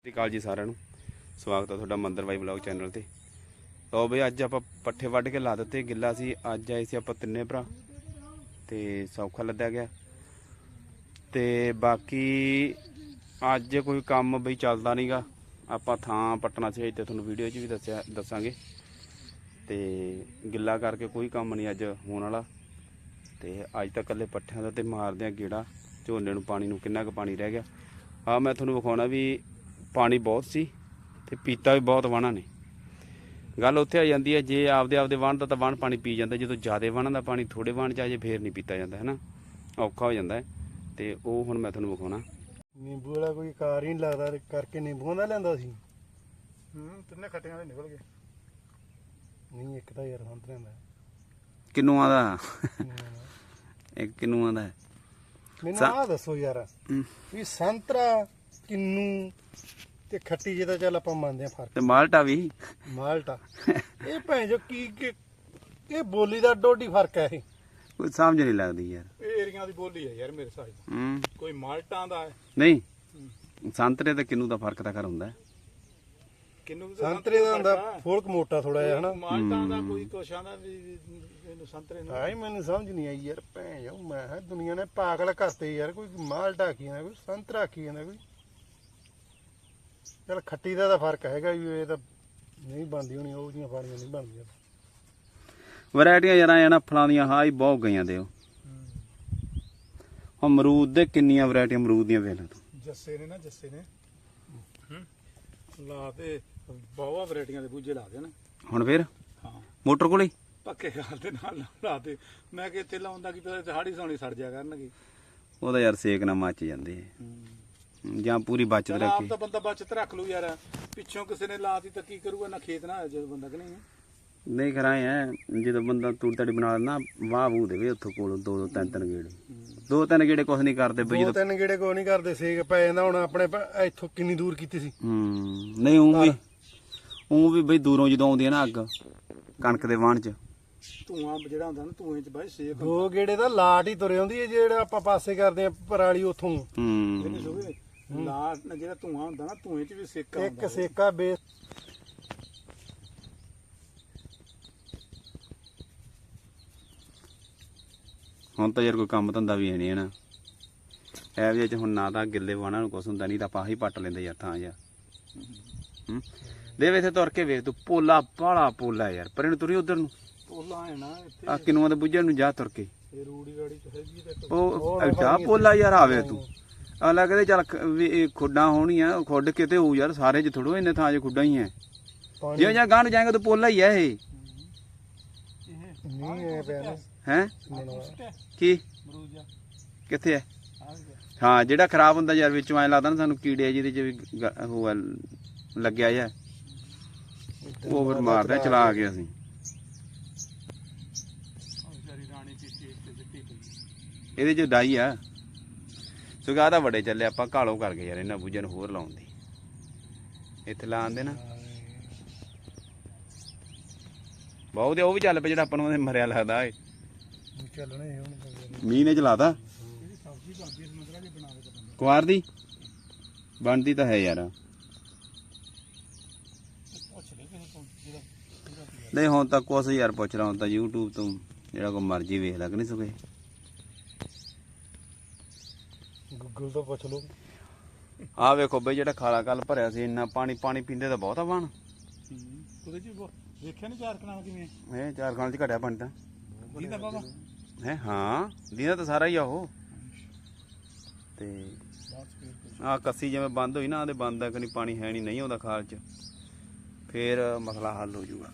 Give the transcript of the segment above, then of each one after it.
ਸਤਿ ਸ਼੍ਰੀ ਅਕਾਲ ਜੀ ਸਾਰਿਆਂ ਨੂੰ। ਸਵਾਗਤ ਹੈ ਤੁਹਾਡਾ ਮੰਦਰ ਬਾਈ ਬਲੌਗ ਚੈਨਲ ਤੇ। ਲਓ ਬਈ, ਅੱਜ ਆਪਾਂ ਪੱਠੇ ਵੱਢ ਕੇ ਲਾ ਦਿੱਤੇ, ਗਿੱਲਾ ਸੀ, ਅੱਜ ਆਏ ਸੀ ਆਪਾਂ ਤਿੰਨੇ ਭਰਾ, ਤੇ ਸੌਖਾ ਲੱਦਿਆ ਗਿਆ। ਤੇ ਬਾਕੀ ਅੱਜ ਕੋਈ ਕੰਮ ਬਈ ਚੱਲਦਾ ਨਹੀਂਗਾ ਆਪਾਂ ਥਾਂ ਪੱਟਣਾ ਸੀ ਤੇ ਤੁਹਾਨੂੰ ਵੀਡੀਓ 'ਚ ਵੀ ਦੱਸਿਆ, ਦੱਸਾਂਗੇ। ਤੇ ਗਿੱਲਾ ਕਰਕੇ ਕੋਈ ਕੰਮ ਨਹੀਂ ਅੱਜ ਹੋਣ ਵਾਲਾ। ਤੇ ਅੱਜ ਤਾਂ ਇਕੱਲੇ ਪੱਠਿਆਂ ਦਾ ਤੇ ਮਾਰਦੇ ਆ ਗੇੜਾ, ਝੋਨੇ ਨੂੰ ਪਾਣੀ ਨੂੰ ਕਿੰਨਾ ਕੁ ਪਾਣੀ ਰਹਿ ਗਿਆ। ਆ ਮੈਂ ਤੁਹਾਨੂੰ ਵਿਖਾਉਣਾ ਵੀ ਪਾਣੀ ਬਹੁਤ ਸੀ ਤੇ ਪੀਤਾ ਵੀ ਬਹੁਤ ਵਾਣਾ ਨੇ। ਗੱਲ ਉੱਥੇ ਆ ਜਾਂਦੀ ਹੈ ਜੇ ਆਪਦੇ ਆਪਦੇ ਵਾਣ ਦਾ ਤਾਂ ਵਾਣ ਪਾਣੀ ਪੀ ਜਾਂਦਾ ਜਦੋਂ ਜ਼ਿਆਦੇ ਵਾਣਾਂ ਦਾ ਪਾਣੀ ਥੋੜੇ ਵਾਣ ਚ ਆ ਜੇ ਫੇਰ ਨਹੀਂ ਪੀਤਾ ਜਾਂਦਾ ਹੈ ਨਾ ਔਖਾ ਹੋ ਜਾਂਦਾ ਹੈ। ਤੇ ਉਹ ਹੁਣ ਮੈਂ ਤੁਹਾਨੂੰ ਵਿਖਾਉਣਾ। ਨਿੰਬੂ ਵਾਲਾ ਕੋਈ ਕਾਰ ਹੀ ਨਹੀਂ ਲੱਗਦਾ ਕਰਕੇ ਨਿੰਬੂਆਂ ਦਾ ਲੈਂਦਾ ਸੀ। ਹੂੰ ਤਿੰਨੇ ਖੱਟੀਆਂ ਦੇ ਨਿਕਲ ਗਏ। ਨਹੀਂ ਇੱਕ ਤਾਂ ਯਾਰ ਸੰਤਰਿਆਂ ਦਾ। ਕਿੰਨੂਆਂ ਦਾ? ਇੱਕ ਕਿੰਨੂਆਂ ਦਾ। ਮੈਨੂੰ ਆਹ ਦੱਸੋ ਯਾਰ ਵੀ ਸੰਤਰਾ ਕਿੰਨੂ ਤੇ ਖੱਟੀ ਜਿਹਦਾ ਚੱਲ ਆਪਾਂ ਮੰਨਦੇ ਆ ਫ਼ਰਕ। ਤੇ ਮਾਲਟਾ ਵੀ। ਮਾਲਟਾ। ਇਹ ਭੈਣ ਜੋ ਕੀ ਕੀ- ਇਹ ਬੋਲੀ ਦਾ ਡੋਡੀ ਫ਼ਰਕ ਹੈ ਇਹ? ਕੋਈ ਸਮਝ ਨਹੀਂ ਲੱਗਦੀ ਯਾਰ। ਇਹ ਏਰੀਆ ਦੀ ਬੋਲੀ ਹੈ ਯਾਰ ਮੇਰੇ ਸਾਈਡ ਹੂੰ। ਕੋਈ ਮਾਲਟਾਂ ਦਾ ਹੈ? ਨਹੀਂ। ਸੰਤਰੇ ਤੇ ਕਿੰਨੂ ਦਾ ਫ਼ਰਕ ਤਾਂ ਕਰ ਹੁੰਦਾ ਹੈ। ਕਿੰਨੂ ਵੀ ਸੰਤਰੇ ਦਾ ਹੁੰਦਾ ਫੋਲਕ ਮੋਟਾ ਥੋੜਾ ਜਿਹਾ ਹਨਾ? ਮਾਲਟਾਂ ਦਾ ਕੋਈ ਕੋਸ਼ਾਂ ਦਾ ਵੀ ਵੀ ਇਹਨੂੰ ਸੰਤਰੇ ਨੂੰ। ਆਈ ਮੈਨੂੰ ਸਮਝ ਨਹੀਂ ਆਈ ਯਾਰ ਭੈਣ ਜੋ ਮੈਂ ਕਿਹਾ ਦੁਨੀਆ ਨੇ ਪਾਗਲ ਕਰਤੇ ਯਾਰ ਕੋਈ ਮਾਲਟਾ ਕੀ ਜਾਂਦਾ ਕੋਈ ਸੰਤਰਾ ਕੀ ਜਾਂਦਾ ਕੋਈ ਚੱਲ ਖੱਟੀ ਦਾ ਤਾਂ ਫ਼ਰਕ ਹੈਗਾ ਵੀ ਇਹ ਤਾਂ ਨਹੀਂ ਬਣਦੀ ਹੋਣੀ ਉਹ ਜੀਆਂ ਫਾੜੀਆਂ ਨਹੀਂ ਬਣਦੀਆਂ। ਵੈਰਾਈਟੀਆਂ ਯਾਰਾਂ ਨਾ ਫਲਾਂ ਦੀਆਂ ਹਾਂ ਹੀ ਬਹੁਤ ਗਈਆਂ ਦੇ ਉਹ ਅਮਰੂਦ ਦੇ ਕਿੰਨੀਆਂ ਵੈਰਾਈਟੀਆਂ ਅਮਰੂਦ ਦੀਆਂ ਵੇਖ ਲੈ ਤੂੰ। ਜੱਸੇ ਨੇ ਨਾ ਜੱਸੇ ਨੇ। ਲਾ ਤੇ ਬਾਵਾ ਵੈਰਾਈਟੀਆਂ ਦੇ ਬੂਝੇ ਲਾ ਦੇ ਨਾ ਹੁਣ ਫੇਰ? ਹਾਂ। ਮੋਟਰ ਕੋਲੇ ਹੀ? ਪੱਕੇ ਗੱਲ ਦੇ ਨਾਲ ਲਾ ਦੇ ਮੈਂ ਕਿ ਇੱਥੇ ਲਾਉਂਦਾ ਕੀ ਪਤਾ ਹਾੜੀ ਸੋਣੀ ਸੜ ਜਾ ਕਰਨਗੇ। ਉਹਦਾ ਯਾਰ ਸੇਕ ਨਾ ਮੱਚ ਜਾਂਦੇ ਆ। ਜਾਂ ਪੂਰੀ ਬਚਤ ਚਲ ਆਪ ਰੱਖੀ ਤਾਂ ਬੰਦਾ ਬਚਤ ਰੱਖ ਲੂ ਯਾਰ। ਪਿੱਛੋਂ ਕਿਸੇ ਨੇ ਲਾਤੀ ਤਾਂ ਕੀ ਕਰੂਗਾ? ਨਾ ਖੇਤ ਨਾ ਜਦੋਂ ਬੰਦਾ ਕਿ ਨਹੀਂ ਨਹੀਂ ਕਰਾਏ ਐ ਜਦੋਂ ਬੰਦਾ ਤੂੜ ਤੜੀ ਬਣਾ ਲੈਂਦਾ ਵਾਹ ਵੂ ਦੇਵੇ ਉੱਥੋਂ ਕੋਲ ਦੋ ਦੋ ਤਿੰਨ ਤਿੰਨ ਗੇੜੇ। ਦੋ ਤਿੰਨ ਗੇੜੇ ਕੁਛ ਨਹੀਂ ਕਰਦੇ ਬਈ ਦੋ ਜਦੋਂ ਤਿੰਨ ਗੇੜੇ ਕੋਈ ਨਹੀਂ ਕਰਦੇ ਸੇਕ ਪੈ ਜਾਂਦਾ ਹੁਣ ਆਪਣੇ ਪ- ਇੱਥੋਂ ਕਿੰਨੀ ਦੂਰ ਕੀਤੀ ਸੀ? ਹੂੰ ਨਹੀਂ ਉਹ ਵੀ ਉਹ ਵੀ ਬਈ ਦੂਰੋਂ ਜਦੋਂ ਆਉਂਦੀ ਹੈ ਨਾ ਅੱਗ ਕਣਕ ਦੇ ਵਾਹਣ ਚ। ਧੂਆਂ ਜਿਹੜਾ ਹੁੰਦਾ ਨਾ ਧੂਏ ਚ ਬਾਈ ਸੇਕ ਦੋ ਗੇੜੇ ਦਾ ਲਾਟ ਹੀ ਤੁਰੇ ਆਉਂਦੀ ਹੈ ਜਿਹੜਾ ਆਪਾਂ ਪਾਸੇ ਕਰਦੇ ਆ ਪਰਾਲੀ ਉਥੋਂ। ਹੂੰ। ਇਹਨੇ ਸੁਗੇ ਲਾ ਜਿਹੜਾ ਧੂਆਂ ਹੁੰਦਾ ਨਾ ਧੂਏ ਚ ਵੀ ਸੇਕ ਇੱਕ ਸੇਕਾ ਬੇਸ ਹੁਣ ਤਾਂ ਯਾਰ ਕੋਈ ਕੰਮ ਧੰਦਾ ਵੀ ਹੈ ਨਹੀਂ ਹੈ ਨਾ ਐ ਵੀ ਚ ਹੁਣ ਨਾ ਤਾਂ ਗਿੱਲੇ ਵਾਹਣਾਂ ਨੂੰ ਕੁਛ ਹੁੰਦਾ ਨਹੀਂ ਤਾਂ ਆਪਾਂ ਹੀ ਪੱਟ ਲੈਂਦੇ ਯਾਰ ਥਾਂ ਯਾਰ। ਹੂੰ। ਦੇ ਵੇ ਇੱਥੇ ਤੁਰ ਕੇ ਵੇਖ ਤੂੰ ਪੋਲਾ ਬਾਲਾ ਪੋਲਾ ਯਾਰ ਪਰ ਇਹਨੂੰ ਤੁਰੀ ਉਧਰ ਨੂੰ। ਪੋਲਾ ਹੈ ਨਾ ਇੱਥੇ ਆ ਕਿਨੂਆਂ ਦੇ ਬੁੱਝਣ ਨੂੰ ਜਾ ਤੁਰ ਕੇ। ਇਹ ਰੂੜੀ ਗਾੜੀ ਚ ਹੈਗੀ ਤੇ ਉਹ ਐਡਾ ਪੋਲਾ ਯਾਰ ਆਵੇ ਤੂੰ। ਆ ਲੱਗਦੇ ਚੱਲ ਖ- ਵੀ ਇਹ ਖੁੱਡਾਂ ਹੋਣੀਆਂ ਉਹ ਖੁੱਡ ਕਿਤੇ ਹੋਊ ਯਾਰ ਸਾਰੇ ਚ ਥੋੜੋ ਇੰਨੇ ਥਾਂ 'ਚ ਖੁੱਡਾਂ ਹੀ ਐ। ਪਾਣੀ ਜਿਉਂ ਜਾਂ ਗਾਂ ਨੂੰ ਜਾਏਗਾ ਤਾਂ ਪੋਲਾ ਹੀ ਐ ਇਹ। ਨਹੀਂ ਐ ਪਿਆ ਨਾ ਹੈ ਬਣਾਉਣਾ। ਕੀ? ਬਰੂਜਾ ਕਿੱਥੇ ਐ? ਹਾਂ ਜਿਹੜਾ ਖਰਾਬ ਹੁੰਦਾ ਯਾਰ ਵਿੱਚੋਂ ਐ ਲੱਗਦਾ ਨਾ ਸਾਨੂੰ ਕੀੜੇ ਜਿਹਦੇ ਚ ਵੀ ਗ- ਉਹ ਆ ਲੱਗਿਆ ਜਾ ਉਹ ਫਿਰ ਮਾਰਦਾ ਚਲਾ ਗਿਆ ਰਾਣੀ ਤੇ ਪਈ ਇਹਦੇ ਚ ਡਾਈ ਆ। ਸੁਗਾ ਤਾਂ ਬੜੇ ਚੱਲੇ ਆਪਾਂ ਕਾਲੋ ਕਰ ਗਏ ਯਾਰ ਇਹਨਾਂ ਬੁੱਝਣ ਹੋਰ ਲਾਉਣ ਦੀ। ਇੱਥੇ ਲਾਉਣ ਦੇ ਨਾ। ਬਹੁਤ ਉਹ ਵੀ ਚੱਲ ਪਿਆ ਜਿਹੜਾ ਆਪਾਂ ਨੂੰ ਮਰਿਆ ਲੱਗਦਾ ਏ। ਚੱਲਣੇ ਹੁਣ ਬੰਦੇ ਮੀਂਹ ਨੇ ਚਲਾਤਾ। ਕੁਆਰ ਦੀ? ਬਣਦੀ ਤਾਂ ਹੈ ਯਾਰ। ਨਹੀਂ ਹੁਣ ਤਾਂ ਕੁਛ ਯਾਰ ਪੁੱਛ ਲਾ ਹੁਣ ਤਾਂ YouTube ਤੋਂ ਜਿਹੜਾ ਕੋ ਮਰਜ਼ੀ ਵੇਖ ਲੱਗ ਨਹੀਂ ਸੁਗੇ? ਗੂਗਲ ਤੋਂ ਪੁੱਛ ਲਓ। ਆਹ ਵੇਖੋ ਬਈ ਜਿਹੜਾ ਖਾਲਾ ਕੱਲ ਭਰਿਆ ਸੀ ਇੰਨਾ ਪਾਣੀ ਪਾਣੀ ਪੀਂਦੇ ਤਾਂ ਬਹੁਤਾ ਬਣ। ਉਹਦੇ ਚ ਦੇਖਿਆ ਨਹੀਂ ਚਾਰ ਕਨਾਲ ਕਿਵੇਂ? ਇਹ ਚਾਰ ਖਾਲ ਚ ਘਟਿਆ ਪਾਣੀ ਤਾਂ। ਦੀਦਾ ਬਾਬਾ। ਹੈ ਹਾਂ। ਦੀਦਾ ਤਾਂ ਸਾਰਾ ਹੀ ਆ ਉਹ। ਤੇ ਆ ਕੱਸੀ ਜਿਵੇਂ ਬੰਦ ਹੋਈ ਨਾ ਉਹਦੇ ਬੰਦ ਆ ਕਿ ਨਹੀਂ ਪਾਣੀ ਹੈ ਨਹੀਂ ਨਹੀਂ ਆਉਂਦਾ ਖਾਲ ਚ। ਫੇਰ ਮਸਲਾ ਹੱਲ ਹੋ ਜਾਊਗਾ।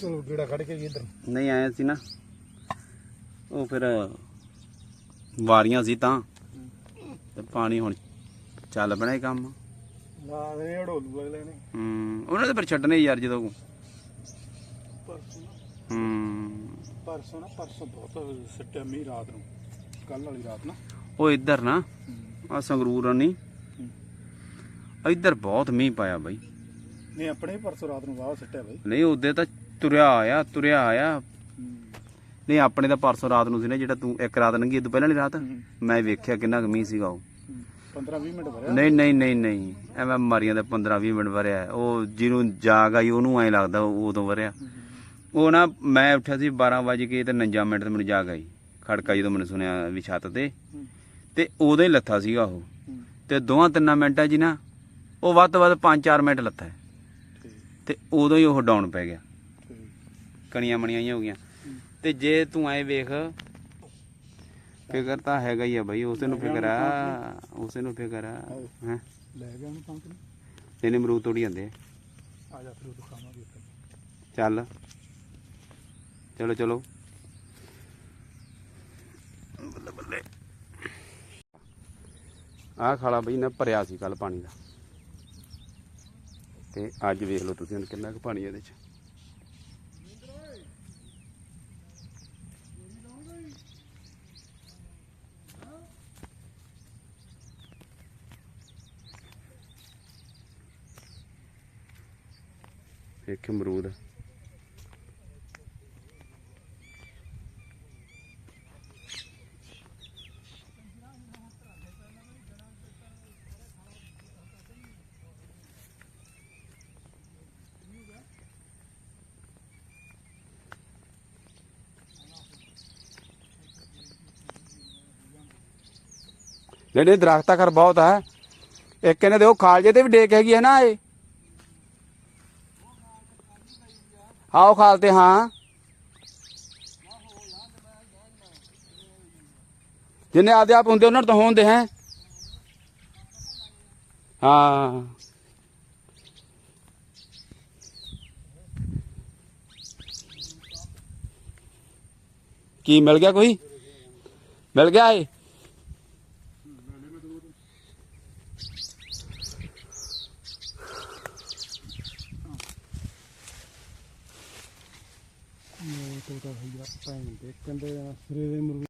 ਚਲੋ ਗੇੜਾ ਕੱਢ ਕੇ ਜੀ ਇੱਧਰ। ਨਹੀਂ ਆਇਆ ਸੀ ਨਾ। ਉਹ ਫਿਰ ਵਾਰੀਆਂ ਸੀ ਤਾਂ। ਤੇ ਪਾਣੀ ਹੁਣ ਚੱਲ ਪੈਣਾ ਇਹ ਕੰਮ। ਲਾ ਦੇ ਢੋਲੂ ਅਗਲੇ ਨੇ। ਹੂੰ ਉਹਨਾਂ ਦੇ ਫਿਰ ਛੱਡਣੇ ਯਾਰ ਜਦੋਂ। ਪਰਸੋਂ ਨਾ। ਹੂੰ। ਪਰਸੋਂ ਨਾ ਪਰਸੋਂ ਬਹੁਤ ਸੱਟਿਆ ਮੀਂਹ ਰਾਤ ਨੂੰ। ਕੱਲ ਵਾਲੀ ਰਾਤ ਨਾ। ਉਹ ਇੱਧਰ ਨਾ ਆ ਸੰਗਰੂਰ ਨਹੀਂ ਇੱਧਰ ਬਹੁਤ ਮੀਂਹ ਪਾਇਆ ਬਾਈ। ਨਹੀਂ ਆਪਣੇ ਪਰਸੋਂ ਰਾਤ ਨੂੰ ਵਾਹ ਸੱਟਿਆ ਬਈ। ਨਹੀਂ ਉਹਦੇ ਤਾਂ ਤੁਰਿਆ ਆਇਆ ਤੁਰਿਆ ਆਇਆ। ਨਹੀਂ ਆਪਣੇ ਤਾਂ ਪਰਸੋਂ ਰਾਤ ਨੂੰ ਸੀ ਨਾ ਜਿਹੜਾ ਤੂੰ ਇੱਕ ਰਾਤ ਲੰਘੀ ਤੋਂ ਪਹਿਲਾਂ ਵਾਲੀ ਰਾਤ? ਮੈਂ ਵੇਖਿਆ ਕਿੰਨਾ ਮੀਂਹ ਸੀਗਾ ਉਹ। 15 20 ਮਿੰਟ ਭਰਿਆ ਨਹੀਂ ਨਹੀਂ ਨਹੀਂ ਨਹੀਂ। ਐਵੇਂ ਮਾਰੀਆਂ ਦਾ 15 20 ਮਿੰਟ ਵਰਿਆ। ਉਹ ਜਿਹਨੂੰ ਜਾਗ ਆਈ ਉਹਨੂੰ ਐ ਲੱਗਦਾ ਉਹ ਉਦੋਂ ਵਰਿਆ। ਉਹ ਨਾ ਮੈਂ ਉੱਠਿਆ ਸੀ 12 ਵਜੇ ਕੇ ਤੇ 49 ਮਿੰਟ ਤੇ ਮੈਨੂੰ ਜਾਗ ਆਈ। ਖੜਕਾ ਜਦੋਂ ਮੈਨੂੰ ਸੁਣਿਆ ਵੀ ਛੱਤ ਤੇ। ਤੇ ਉਦੋਂ ਹੀ ਲੱਥਾ ਸੀਗਾ ਉਹ। ਤੇ ਦੋਹਾਂ ਤਿੰਨਾਂ ਮਿੰਟਾਂ ਹੀ ਨਾ ਉਹ ਵੱਧ ਤੋਂ ਵੱਧ 5-4 ਮਿੰਟ ਲੱਥਾ। ਤੇ ਉਦੋਂ ਹੀ ਉਹ ਡਾਊਨ ਪੈ ਗਿਆ। ਕਣੀਆਂ ਮਣੀਆਂ ਹੀ ਹੋ ਗਈਆਂ। ਤੇ ਜੇ ਤੂੰ ਐ ਵੇਖ ਫਿਕਰ ਤਾਂ ਹੈਗਾ ਹੀ ਆ ਬਈ ਉਸੇ ਨੂੰ ਫਿਕਰ ਆ ਉਸੇ ਨੂੰ ਫਿਕਰ ਆ ਹੈ? ਲੈ ਗਿਆ ਉਹਨੂੰ ਪੰਕ ਨੇ ਇਹਨੇ ਅਮਰੂਦ ਤੋੜੀ ਜਾਂਦੇ ਆ। ਆ ਜਾ ਫਿਰ ਉਹ ਦਿਖਾਵਾਂਗੇ ਚੱਲ। ਚਲੋ ਚਲੋ। ਬੱਲੇ ਬੱਲੇ। ਆਹ ਖਾਲਾ ਬਈ ਨਾ ਭਰਿਆ ਸੀ ਕੱਲ ਪਾਣੀ ਦਾ। ਤੇ ਅੱਜ ਵੇਖ ਲਓ ਤੁਸੀਂ ਕਿੰਨਾ ਕੁ ਪਾਣੀ ਇਹਦੇ ਚ। ਇੱਕ ਅਮਰੂਦ। ਨਹੀਂ ਦਰਖਤਾਂ ਕਰ ਬਹੁਤ ਹੈ ਇੱਕ ਇਹਨਾਂ ਦੇ ਉਹ ਖਾਲਜੇ ਤੇ ਵੀ ਡੇਕ ਹੈਗੀ ਹੈ ਨਾ ਇਹ। ਹਾਂ ਉਹ ਖਾਲ ਤੇ ਹਾਂ ਜਿੰਨੇ ਆਦੇ ਆਪ ਹੁੰਦੇ ਉਹਨਾਂ ਨੂੰ ਤਾਂ ਹੋਣਦੇ ਹੈ ਹਾਂ ਕੀ ਮਿਲ ਗਿਆ ਕੋਈ ਮਿਲ ਗਿਆ ਏ ਇਹ